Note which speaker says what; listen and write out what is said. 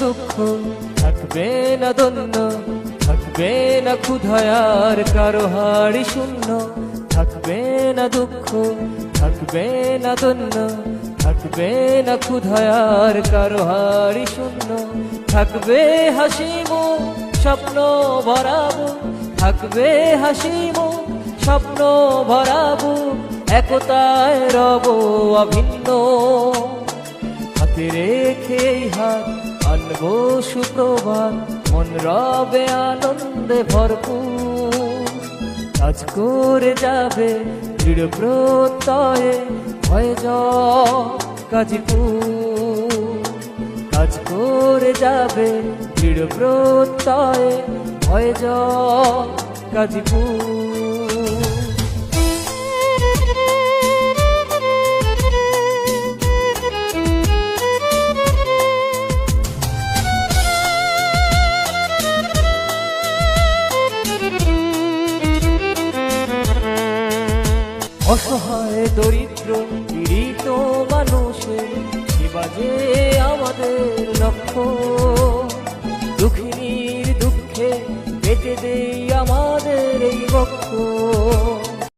Speaker 1: দুঃখ, থাকবে না দন্য থাকবে না ক্ষুধায়ার কারও হাড়ি শূন্য, থাকবে না দুঃখ, থাকবে না দন্য থাকবে না ক্ষুধায়ার কারও হাড়ি শূন্য, থাকবে হাসিমো স্বপ্ন ভরাবো, থাকবে হাসিমো স্বপ্ন ভরাবো, একতায় রব অভিন্ন। হাতে রেখে এই হাত আনব সুপ্রভাত মন রবে আনন্দে ভরপুর। কাজ করে যাবে দৃঢ় প্রত্যয়ে হয়ে কাজীপুর কাজ করে যাবে দৃঢ় প্রত্যয়ে হয়ে কাজীপুর অসহায় দরিদ্র পীড়িত মানুষের সেবা আমাদের লক্ষ্য? দুঃখিনীর দুঃখে বেঁচে দেই আমাদের এই বক্ষ